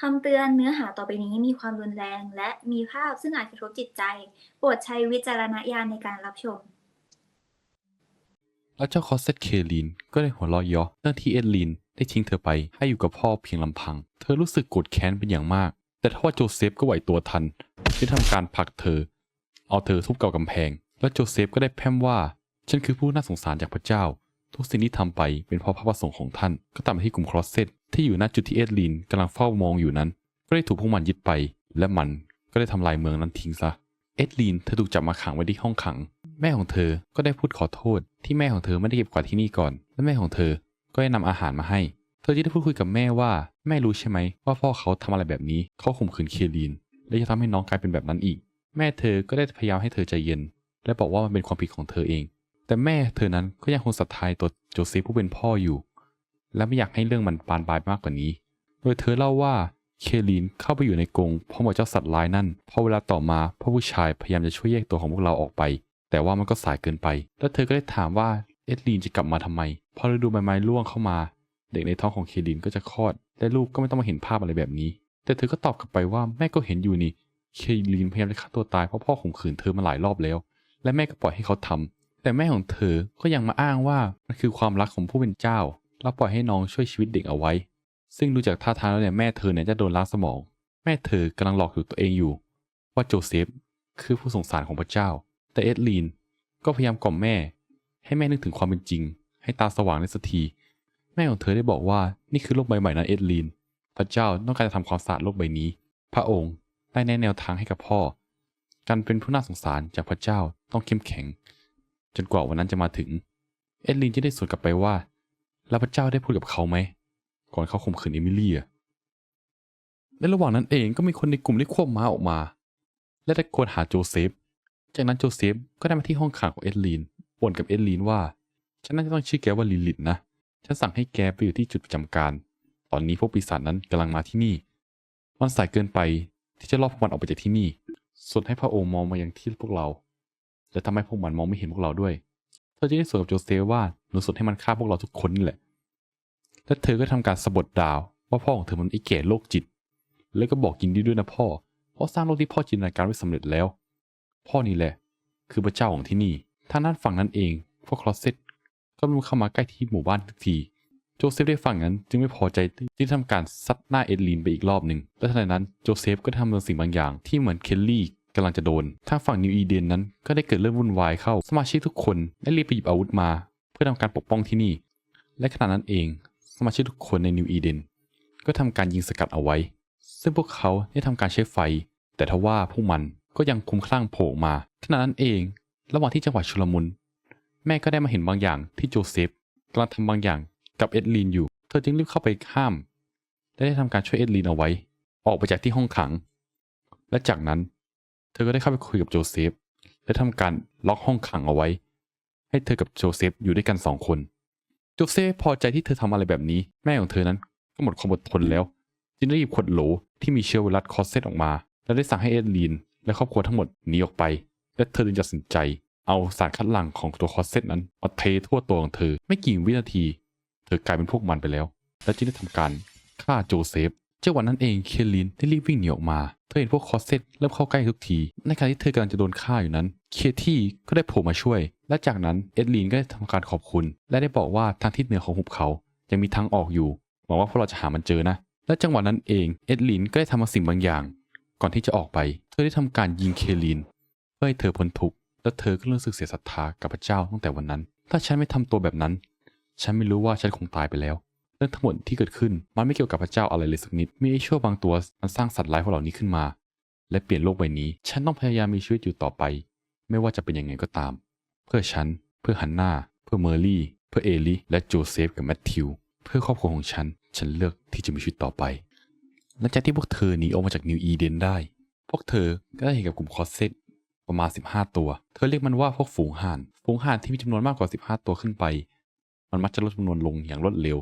คำเตือนเนื้อหาต่อไปนี้มีความรุนแรงและมีภาพซึ่งอาจกระทบจิตใจ โปรดใช้วิจารณญาณในการรับชม แล้วเจ้าคอสเซตเคลีนก็ได้หัวเราะเยาะเรื่องที่เอ็ดลีนได้ทิ้งเธอไปให้อยู่กับพ่อเพียงลำพัง เธอรู้สึกโกรธแค้นเป็นอย่างมาก แต่ทว่าโจเซฟก็ไหวตัวทันได้ทำการผลักเธอ เอาเธอทุบเก่ากำแพง แล้วโจเซฟก็ได้แพร่มว่า ฉันคือผู้น่าสงสารจากพระเจ้า ทุกสิ่งที่ทำไปเป็นเพราะพระประสงค์ของท่านก็ตามที่กลุ่มครอสเซต ที่อยู่ณจุดที่เอ็ดลีนกำลังเฝ้ามองอยู่นั้น ก็ได้ถูกพวกมันยึดไป และมันก็ได้ทำลายเมืองนั้นทิ้งซะ เอ็ดลีนเธอถูกจับมาขังไว้ที่ห้องขัง แม่ของเธอก็ได้พูดขอโทษ ที่แม่ของเธอไม่ได้เก็บกวาดที่นี่ก่อน และแม่ของเธอก็ได้นำอาหารมาให้ เธอจึงได้พูดคุยกับแม่ว่าแม่รู้ใช่ไหมว่าพ่อเขาทำอะไรแบบนี้เขาข่มขืนเคลีนและจะทำให้น้องกลายเป็นแบบนั้นอีก แม่เธอก็ได้พยายามให้เธอใจเย็น และบอกว่ามันเป็นความผิดของเธอเอง แต่แม่เธอนั้นก็ยังคงศรัทธาตัวโจเซฟผู้เป็นพ่ออยู่ และไม่อยากให้เรื่องมันบานปลายมากกว่านี้ โดยเธอเล่าว่าเคลีนเข้าไปอยู่ในกรงเพราะหมอเจ้าสัตว์ร้ายนั่นพอเวลาต่อมาพ่อผู้ชายพยายามจะช่วยแยกตัวของพวกเราออกไป แต่ว่ามันก็สายเกินไป แล้วเธอก็ได้ถามว่าเอ็ดลีนจะกลับมาทำไม พอฤดูใบไม้ร่วงเข้ามา เด็กในท้องของเคลีนก็จะคลอด และลูกก็ไม่ต้องมาเห็นภาพอะไรแบบนี้ แต่เธอก็ตอบกลับไปว่าแม่ก็เห็นอยู่นี่เคลีนพยายามจะฆ่าตัวตายเพราะพ่อข่มขืนเธอมาหลายรอบแล้ว และแม่ก็ปล่อยให้เขาทำแต่แม่ของเธอก็ยังมาอ้างว่ามันคือความรักของผู้เป็นเจ้า แล้วปล่อยให้น้องช่วยชีวิตเด็กเอาไว้ ซึ่งดูจากท่าทางแล้วเนี่ยแม่เธอเนี่ยจะโดนล้างสมอง แม่เธอกำลังหลอกอยู่ตัวเองอยู่ ว่าโจเซฟคือผู้สงสารของพระเจ้า แต่เอ็ดลีนก็พยายามกล่อมแม่ ให้แม่นึกถึงความเป็นจริง ให้ตาสว่างในสักทีแม่ของเธอได้บอกว่านี่คือโลกใบใหม่นะเอ็ดลีน พระเจ้าต้องการจะทำความสะอาดโลกใบนี้ พระองค์ได้แนะแนวทางให้กับพ่อ การเป็นผู้น่าสงสารจากพระเจ้าต้องเข้มแข็ง จนกว่าวันนั้นจะมาถึง เอ็ดลีนจะได้สวนกลับไปว่า แล้วพระเจ้าได้พูดกับเขาไหม ก่อนเขาข่มขืนเอมิลี่อะในระหว่างนั้นเองก็มีคนในกลุ่มได้ควบม้าออกมา และได้โกนหาโจเซฟ จากนั้นโจเซฟก็ได้มาที่ห้องขังของเอ็ดลีนบ่นกับเอ็ดลีนว่า ฉันน่าจะต้องชื่อแกว่าลิลิตนะ ฉันสั่งให้แกไปอยู่ที่จุดประจำการ ตอนนี้พวกปีศาจนั้นกำลังมาที่นี่ มันสายเกินไปที่จะล่อพวกมันออกไปจากที่นี่ส่วนให้พระองค์มองมายังที่พวกเรา และทำให้พวกมันมองไม่เห็นพวกเราด้วย เธอจะได้สวนกับโจเซฟว่าหนูสนให้มันฆ่าพวกเราทุกคนนี่แหละ และเธอก็ทำการสะบดดาวว่าพ่อของเธอมันไอ้แก่โรคจิต แล้วก็บอกยินดีด้วยนะพ่อ เพราะสร้างโลกที่พ่อจินตนาการไว้สำเร็จแล้ว พ่อนี่แหละ คือพระเจ้าของที่นี่ทางด้านฝั่งนั้นเอง พวกคลอสเซตก็มุ่งเข้ามาใกล้ที่หมู่บ้านทุกทีโจเซฟได้ฟังนั้นจึงไม่พอใจที่ทำการซัดหน้าเอ็ดลีนไปอีกรอบหนึ่งและทันใดนั้นโจเซฟก็ทำบางสิ่งบางอย่างที่เหมือนเคลลี่ กำลังจะโดน ทางฝั่งนิวอีเดนนั้นก็ได้เกิดเรื่องวุ่นวายเข้า สมาชิกทุกคนได้รีบไปหยิบอาวุธมา เพื่อทำการปกป้องที่นี่ และขณะนั้นเอง สมาชิกทุกคนในนิวอีเดนก็ทำการยิงสกัดเอาไว้ ซึ่งพวกเขาได้ทำการใช้ไฟ แต่ทว่าพวกมันก็ยังคุ้มคลั่งโผล่มา ขณะนั้นเอง ระหว่างที่จังหวะชุลมุน แม่ก็ได้มาเห็นบางอย่างที่โจเซฟกำลังทำบางอย่างกับเอ็ดลีนอยู่ เธอจึงรีบเข้าไปห้ามและได้ทำการช่วยเอ็ดลีนเอาไว้ ออกไปจากที่ห้องขัง และจากนั้น เธอก็ได้เข้าไปคุยกับโจเซฟ และทำการล็อกห้องขังเอาไว้ ให้เธอกับโจเซฟอยู่ด้วยกันสองคน โจเซฟพอใจที่เธอทำอะไรแบบนี้ แม่ของเธอนั้นก็หมดความอดทนแล้ว จึงได้หยิบขวดโหลที่มีเชื้อไวรัสคอสเซตออกมา และได้สั่งให้เอ็ดลีน และครอบครัวทั้งหมดหนีออกไป และเธอจึงตัดสินใจ เอาสารคัดหลั่งของตัวคอสเซตนั้นมาเททั่วตัวของเธอไม่กี่วินาที เธอกลายเป็นพวกมันไปแล้ว และจึงได้ทำการฆ่าโจเซฟเจ้าวันนั้นเองเคลินได้รีบวิ่งหนีออกมา เธอเห็นพวกคอสเซตเริ่มเข้าใกล้ทุกที ในขณะที่เธอกำลังจะโดนฆ่าอยู่นั้น เคที่ก็ได้โผล่มาช่วย และจากนั้นเอ็ดลีนก็ได้ทำการขอบคุณ และได้บอกว่าทางทิศเหนือของหุบเขายังมีทางออกอยู่หวังว่าพวกเราจะหามันเจอนะ และจังหวะนั้นเองเอ็ดลีนก็ได้ทำบางสิ่งบางอย่าง ก่อนที่จะออกไป เธอได้ทำการยิงเคลินเพื่อให้เธอพ้นทุกข์และเธอก็รู้สึกเสียศรัทธากับพระเจ้าตั้งแต่วันนั้น ถ้าฉันไม่ทำตัวแบบนั้น ฉันไม่รู้ว่าฉันคงตายไปแล้ว เรื่องทั้งหมดที่เกิดขึ้น มันไม่เกี่ยวกับพระเจ้าอะไรเลยสักนิด มีไอ้ชั่วบางตัวมันสร้างสัตว์ร้ายพวกเหล่านี้ขึ้นมา และเปลี่ยนโลกใบนี้ ฉันต้องพยายามมีชีวิตอยู่ต่อไป ไม่ว่าจะเป็นยังไงก็ตาม เพื่อฉัน เพื่อฮันนาเพื่อเมอร์ลี่ เพื่อเอลิและโจเซฟกับแมทธิว เพื่อครอบครัวของฉัน ฉันเลือกที่จะมีชีวิตต่อไป หลังจากที่พวกเธอหนีออกมาจากนิวอีเดนได้ พวกเธอก็ได้เห็นกับกลุ่มคอสเซตประมาณ 15 ตัว เธอเรียกมันว่าพวกฝูงห่าน ฝูงห่านที่มีจำนวนมากกว่า 15 ตัวขึ้นไป มันมักจะลดจำนวนลงอย่างรวดเร็ว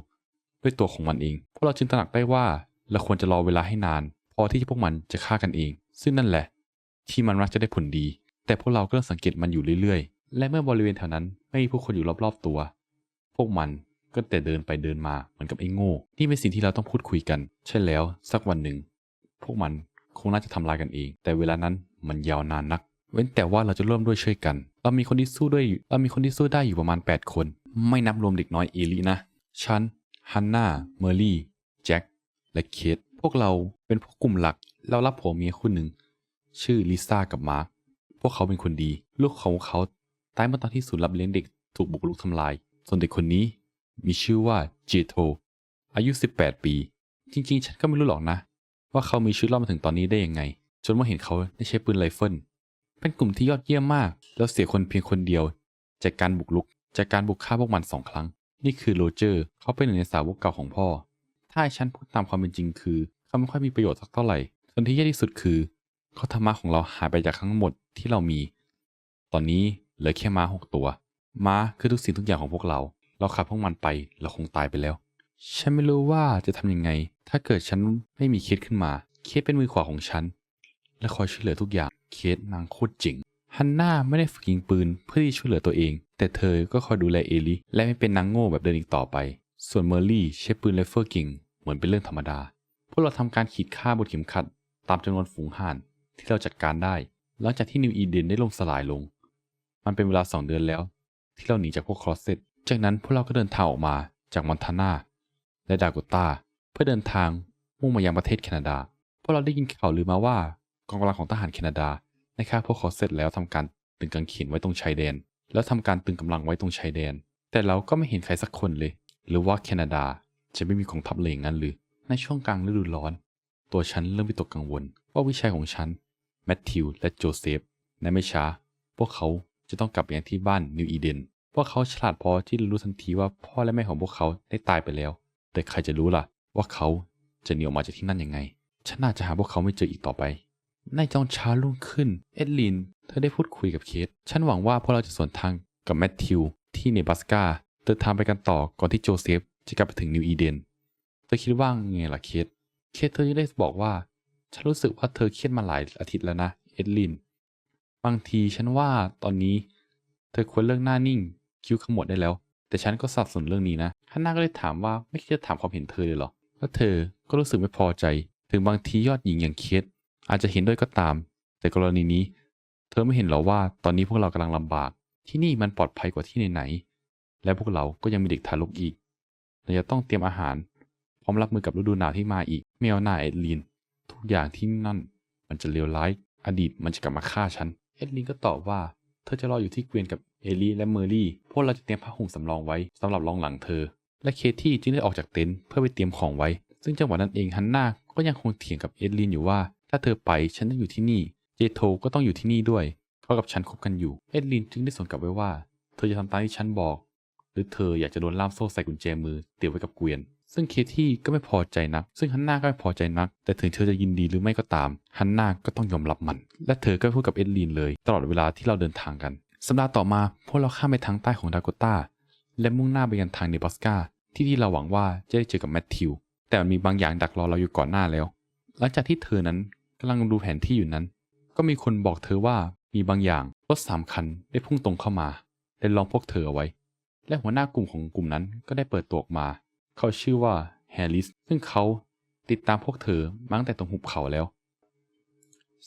ด้วยตัวของมันเอง พวกเราจึงตระหนักได้ว่าเราควรจะรอเวลาให้นาน พอที่พวกมันจะฆ่ากันเอง ซึ่งนั่นแหละ ที่มันมักจะได้ผลดี แต่พวกเราก็ต้องสังเกตมันอยู่เรื่อยๆ และเมื่อบริเวณแถวนั้นไม่มีผู้คนอยู่รอบๆตัว พวกมันก็แต่เดินไปเดินมาเหมือนกับไอ้โง่นี่เป็นสิ่งที่เราต้องพูดคุยกัน ใช่แล้วสักวันหนึ่ง พวกมันคงน่าจะทำลายกันเอง แต่เวลานั้นมันยาวนานนัก เว้นแต่ว่าเราจะร่วมด้วยช่วยกัน เรามีคนที่สู้ด้วยเรามีคนที่สู้ได้อยู่ประมาณ 8 คน ไม่นับรวมเด็กน้อยเอลีนะ ฉัน ฮันนาเมอร์รี่ แจ็ค และเคทพวกเราเป็นพวกกลุ่มหลักเรารับผัวเมียคู่หนึ่ง ชื่อลิซ่ากับมาร์ค พวกเขาเป็นคนดี ลูกของเขาตายเมื่อตอนที่ศูนย์รับเลี้ยงเด็กถูกบุกรุกทำลาย ส่วนเด็กคนนี้มีชื่อว่าเจโท อายุ 18 ปี จริงๆ ฉันก็ไม่รู้หรอกนะ ว่าเขามีชีวิตรอดมาถึงตอนนี้ได้ยังไง จนเมื่อเห็นเขาได้ใช้ปืนไรเฟิล เป็นกลุ่มที่ยอดเยี่ยมมาก แล้วเสียคนเพียงคนเดียว จากการบุกรุก จากการบุกฆ่าพวกมันสองครั้ง นี่คือโรเจอร์เขาเป็นหนึ่งในสาวกเก่าของพ่อ ถ้าฉันพูดตามความเป็นจริงคือเขาไม่ค่อยมีประโยชน์สักเท่าไหร่ ส่วนที่แย่ที่สุดคือเขาทำม้าของเราหายไปจากทั้งหมดที่เรามี ตอนนี้เหลือแค่ม้าหกตัว ม้าคือทุกสิ่งทุกอย่างของพวกเรา เราขาดพวกมันไปเราคงตายไปแล้ว ฉันไม่รู้ว่าจะทำยังไง ถ้าเกิดฉันไม่มีเคสขึ้นมา เคสเป็นมือขวาของฉัน และคอยช่วยเหลือทุกอย่าง เคสนางโคตรเจ๋ง ฮันน่าไม่ได้ฝึกยิงปืนเพื่อที่ช่วยเหลือตัวเอง แต่เธอก็คอยดูแลเอลิและไม่เป็นนางโง่แบบเดินอีกต่อไป ส่วนเมอร์รี่ใช้ปืนไรเฟิลกิ่งเหมือนเป็นเรื่องธรรมดา พวกเราทำการขีดค่าบนเข็มขัด ตามจำนวนฝูงห่านที่เราจัดการได้ หลังจากที่นิวอีเดนได้ล่มสลายลง มันเป็นเวลาสองเดือนแล้ว ที่เราหนีจากพวกครอสเซตจากนั้นพวกเราก็เดินทางออกมาจากมอนทานาและดากตาเพื่อเดินทางมุ่งมายังประเทศแคนาดา พวกเราได้ยินข่าวลือมาว่ากองกำลังของทหารแคนาดา ได้ฆ่าพวกครอสเซตแล้วทำการตึงกางเขนไว้ตรงชายแดน แล้วทำการตึงกำลังไว้ตรงชายแดน แต่เราก็ไม่เห็นใครสักคนเลย หรือว่าแคนาดาจะไม่มีกองทัพเลยงั้นหรือ ในช่วงกลางฤดูร้อน ตัวฉันเริ่มวิตกกังวล ว่าวิชัยของฉันแมทธิวและโจเซฟในไม่ช้า พวกเขาจะต้องกลับไปยังที่บ้านนิวอีเดนพวกเขาฉลาดพอที่จะรู้ทันทีว่าพ่อและแม่ของพวกเขาได้ตายไปแล้ว แต่ใครจะรู้ล่ะ ว่าเขาจะหนีออกมาจากที่นั่นยังไง ฉันน่าจะหาพวกเขาไม่เจออีกต่อไป ในจองเช้ารุ่งขึ้น เอ็ดลิน เธอได้พูดคุยกับเคทฉันหวังว่าพวกเราจะสวนทางกับแมทธิวที่เนบราสกาเดินทางไปกันต่อก่อนที่โจเซฟจะกลับไปถึงนิวอีเดน เธอคิดว่าไงล่ะเคทเคทเธอยังได้บอกว่า ฉันรู้สึกว่าเธอเครียดมาหลายอาทิตย์แล้วนะ เอ็ดลิน บางทีฉันว่าตอนนี้ เธอควรเลิกหน้านิ่ง คิ้วขมวดได้แล้ว แต่ฉันก็สับสนุนเรื่องนี้นะฮันน่าก็เลยถามว่าไม่คิดจะถามความเห็นเธอเลยเหรอแล้วเธอก็รู้สึกไม่พอใจ ถึงบางทียอดหญิงอย่างเคท อาจจะเห็นด้วยก็ตาม แต่กรณีนี้ เธอไม่เห็นหรอว่าตอนนี้พวกเรากำลังลำบาก ที่นี่มันปลอดภัยกว่าที่ไหนๆและพวกเราก็ยังมีเด็กทารกอีกเราจะต้องเตรียมอาหาร พร้อมรับมือกับฤดูหนาวที่มาอีกไม่เอาหน้าเอ็ดลิน ทุกอย่างที่นั่น มันจะเลวร้ายอดีตมันจะกลับมาฆ่าฉันเอ็ดลินก็ตอบว่า เธอจะรออยู่ที่เกวียนกับเอลี่และเมอร์รี่ พวกเราจะเตรียมผ้าห่มสำรองไว้สำหรับรองหลังเธอ และเคที่จึงได้ออกจากเต็นท์เพื่อไปเตรียมของไว้ ซึ่งจังหวะนั้นเองฮันน่าก็ยังคงเถียงกับเอ็ดลินอยู่ว่า ถ้าเธอไปฉันต้องอยู่ที่นี่ เจโทก็ต้องอยู่ที่นี่ด้วย เขากับฉันคบกันอยู่ เอ็ดลินจึงได้สวนกลับไว้ว่า เธอจะทำตามที่ฉันบอก หรือเธออยากจะโดนล่ามโซ่ใส่กุญแจมือเตียวไว้กับเกวียน ซึ่งเคที่ก็ไม่พอใจนัก ซึ่งฮันนาก็ไม่พอใจนัก แต่ถึงเธอจะยินดีหรือไม่ก็ตาม ฮันนาก็ต้องยอมรับมัน และเธอก็พูดกับเอ็ดลีนเลย ตลอดเวลาที่เราเดินทางกัน สัปดาห์ต่อมาพวกเราข้ามไปทางใต้ของดาโกต้า และมุ่งหน้าไปยังทางเนบราสกาที่ที่เราหวังว่าจะได้เจอกับแมทธิว แต่มันมีบางอย่างดักรอเราอยู่ก่อนหน้าแล้ว หลังจากที่เธอนั้น กำลังดูแผนที่อยู่นั้น ก็มีคนบอกเธอว่ามีบางอย่างรถสามคันได้พุ่งตรงเข้ามาและล้อมพวกเธอเอาไว้ และหัวหน้ากลุ่มของกลุ่มนั้นก็ได้เปิดตัวออกมา เขาชื่อว่าแฮร์ริสซึ่งเขาติดตามพวกเธอมาตั้งแต่ตรงหุบเขาแล้ว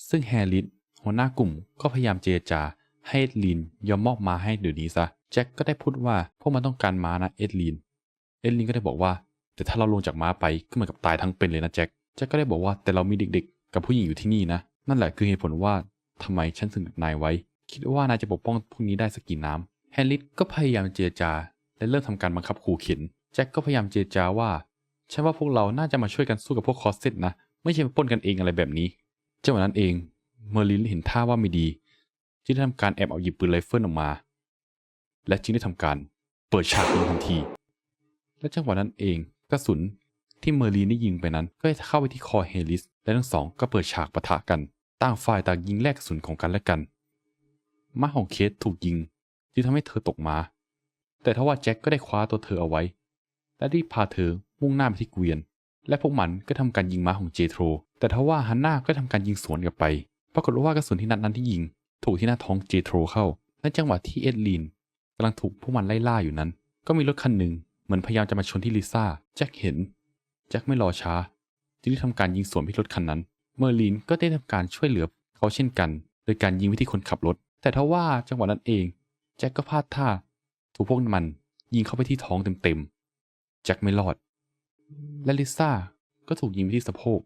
ซึ่งแฮร์ริสหัวหน้ากลุ่มก็พยายามเจรจาให้เอ็ดลีนยอมมอบม้าให้เดี๋ยวนี้ซะแจ็คก็ได้พูดว่าพวกมันต้องการม้านะเอ็ดลีนเอ็ดลีนก็ได้บอกว่า แต่ถ้าเราลงจากม้าไปก็เหมือนกับตายทั้งเป็นเลยนะแจ็คแจ็คก็ได้บอกว่าแต่เรามีเด็กๆ กับผู้หญิงอยู่ที่นี่นะ นั่นแหละคือเหตุผลว่าทำไมฉันถึงกับนายไว้ คิดว่านายจะปกป้องพวกนี้ได้สักกี่น้ำแฮร์ริสก็พยายามเจรจา และเริ่มทำการบังคับขู่เข็นแจ็คก็พยายามเจรจาว่าฉันว่าพวกเราน่าจะมาช่วยกันสู้กับพวกคอสเซตนะ ไม่ใช่มาป้นกันเองอะไรแบบนี้จังหวะนั้นเองเมอร์ลินเห็นท่าว่าไม่ดี จึงได้ทำการแอบเอาหยิบปืนไรเฟิลออกมา และจึงได้ทำการเปิดฉากยิงทันที และจังหวะนั้นเองกระสุน ที่เมอร์ลีนได้ยิงไปนั้น ก็ได้เข้าไปที่คอเฮลิส และทั้งสองก็เปิดฉากปะทะกัน ต่างฝ่ายต่างยิงแลกกระสุนของกันและกันม้าของเคสถูกยิงจึงทำให้เธอตกมาแต่ทว่าแจ็คก็ได้คว้าตัวเธอเอาไว้ และรีบพาเธอมุ่งหน้าไปที่เกวียน และพวกมันก็ทำการยิงม้าของเจโทร แต่ทว่าฮันนาก็ทำการยิงสวนกลับไป ปรากฏว่ากระสุนที่นัดนั้นที่ยิง ถูกที่หน้าท้องเจโทรเข้าและจังหวะที่เอ็ดลีนกำลังถูกพวกมันไล่ล่าอยู่นั้น ก็มีรถคันหนึ่งเหมือนพยายามจะมาชนที่ลิซ่า แจ็คเห็น แจ็คไม่รอช้า จึงได้ทำการยิงสวนไปที่รถคันนั้น เมอร์ลินก็ได้ทำการช่วยเหลือเขาเช่นกัน โดยการยิงไปที่คนขับรถ แต่ทว่าจังหวะนั้นเอง แจ็คก็พลาดท่า ถูกพวกมันยิงเข้าไปที่ท้องเต็มๆ แจ็คไม่รอด และลิซ่าก็ถูกยิงไปที่สะโพก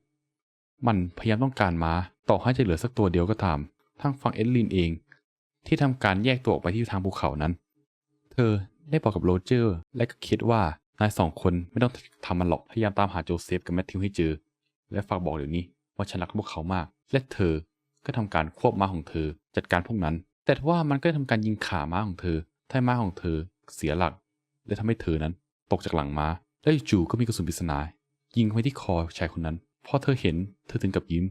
มันพยายามต้องการมาต่อให้จะเหลือสักตัวเดียวก็ตาม ทางฝั่งเอ็ดลินเอง ที่ทำการแยกตัวออกไปที่ทางภูเขานั้น เธอได้บอกกับโรเจอร์และก็คิดว่า นายสองคนไม่ต้องทำมันหรอกพยายามตามหาโจเซฟกับแมทธิวให้เจอ และฝากบอกเดี๋ยวนี้ว่าฉันรักพวกเขามาก และเธอก็ทำการควบม้าของเธอ จัดการพวกนั้น แต่ว่ามันก็ทำการยิงขาม้าของเธอทำให้ม้าของเธอเสียหลัก และทำให้เธอนั้น ตกจากหลังม้า และจู่ก็มีกระสุนปริศนายิงไปที่คอชายคนนั้นพอเธอเห็นเธอถึงกับยิ้ม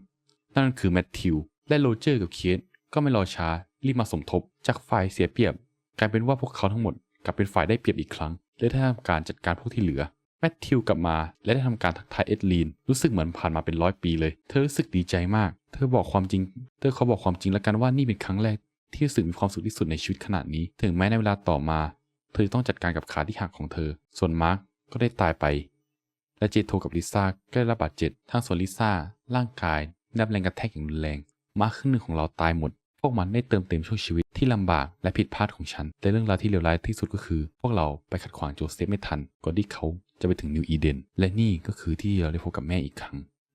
นั่นคือแมทธิว และโรเจอร์กับเคสก็ไม่รอช้ารีบมาสมทบจากฝ่ายเสียเปรียบ กลายเป็นว่าพวกเขาทั้งหมดกลับเป็นฝ่ายได้เปรียบอีกครั้ง และได้ทำการจัดการพวกที่เหลือแมทธิวกลับมา และได้ทำการทักทายเอ็ดลีน รู้สึกเหมือนผ่านมาเป็นร้อยปีเลย เธอรู้สึกดีใจมาก เธอบอกความจริง เธอเขาบอกความจริงแล้วกันว่านี่เป็นครั้งแรก ที่รู้สึกมีความสุขที่สุดในชีวิตขนาดนี้ ถึงแม้ในเวลาต่อมา เธอจะต้องจัดการกับขาที่หักของเธอ ส่วนมาร์กก็ได้ตายไป และเจโทกับลิซ่าก็ได้รับบาดเจ็บทั้งส่วนลิซ่าร่างกายได้รับแรงกระแทกอย่างรุนแรง มาร์ครึ่งหนึ่งของเราตายหมด วกมันได้เติมเต็มช่วงชีวิตที่ลำบากและผิดพลาดของฉัน แต่เรื่องราวที่เลวร้ายที่สุดก็คือ พวกเราไปขัดขวางโจเซฟไม่ทันก่อนที่เขาจะไปถึงนิวอีเดน และนี่ก็คือที่เราได้พบกับแม่อีกครั้ง